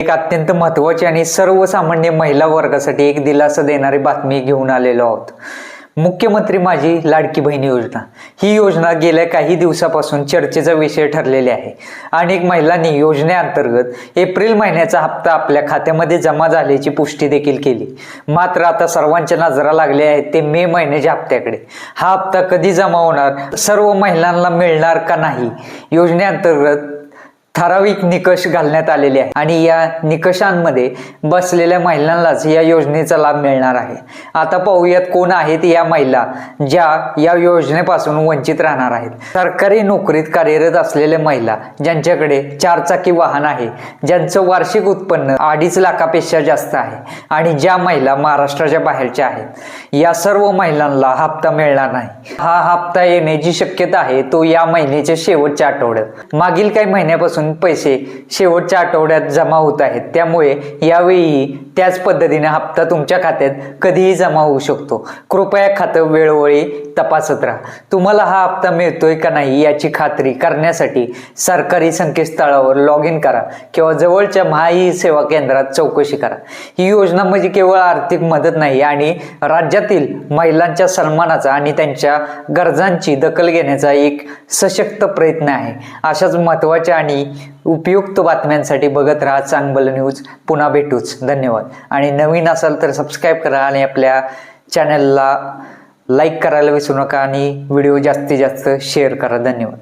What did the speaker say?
एक अत्यंत महत्वाची आणि सर्वसामान्य महिला वर्गासाठी एक दिलासा देणारी बातमी घेऊन आलेलो आहोत. मुख्यमंत्री माझी लाडकी बहीण योजना. ही योजना गेल्या काही दिवसापासून चर्चेचा विषय ठरलेली आहे. अनेक महिलांनी योजनेअंतर्गत एप्रिल महिन्याचा हप्ता आपल्या खात्यामध्ये जमा झाल्याची पुष्टी देखील केली. मात्र आता सर्वांच्या नजरा लागल्या आहेत ते मे महिन्याच्या हप्त्याकडे. हा हप्ता कधी जमा होणार? सर्व महिलांना मिळणार का नाही? योजनेअंतर्गत ठराविक निकष घालण्यात आलेले आहे. आणि या निकषांमध्ये बसलेल्या महिलांनाच या योजनेचा लाभ मिळणार आहे. आता पाहूयात कोण आहेत या महिला ज्या या योजनेपासून वंचित राहणार आहेत. सरकारी नोकरीत कार्यरत असलेल्या महिला ज्यांच्याकडे चारचाकी वाहन आहे ज्यांचं वार्षिक उत्पन्न अडीच लाखापेक्षा जास्त आहे आणि ज्या महिला महाराष्ट्राच्या बाहेरच्या आहेत या सर्व महिलांना हप्ता मिळणार नाही. हा हप्ता येण्याची शक्यता आहे तो या महिन्याच्या शेवटच्या आठवड्यात. मागील काही महिन्यापासून पैसे शेवटच्या आठवड्यात जमा होत आहेत. त्यामुळे यावेळी त्याच पद्धतीने हप्ता तुमच्या खात्यात कधीही जमा होऊ शकतो. कृपया खातं वेळोवेळी तपासत राहा. तुम्हाला हा हप्ता मिळतोय का नाही याची खात्री करण्यासाठी सरकारी संकेतस्थळावर लॉग इन करा किंवा जवळच्या महाई सेवा केंद्रात चौकशी करा. ही योजना म्हणजे केवळ आर्थिक मदत नाही आणि राज्यातील महिलांच्या सन्मानाचा आणि त्यांच्या गरजांची दखल घेण्याचा एक सशक्त प्रयत्न आहे. अशाच महत्त्वाच्या आणि उपयुक्त बातम्यांसाठी बघत राहा चांगलं न्यूज. पुन्हा भेटूच. धन्यवाद. आणि नवीन असाल तर सबस्क्राईब करा आणि आपल्या चॅनलला लाईक करायला विसरू नका आणि व्हिडिओ जास्तीत जास्त शेअर करा. धन्यवाद.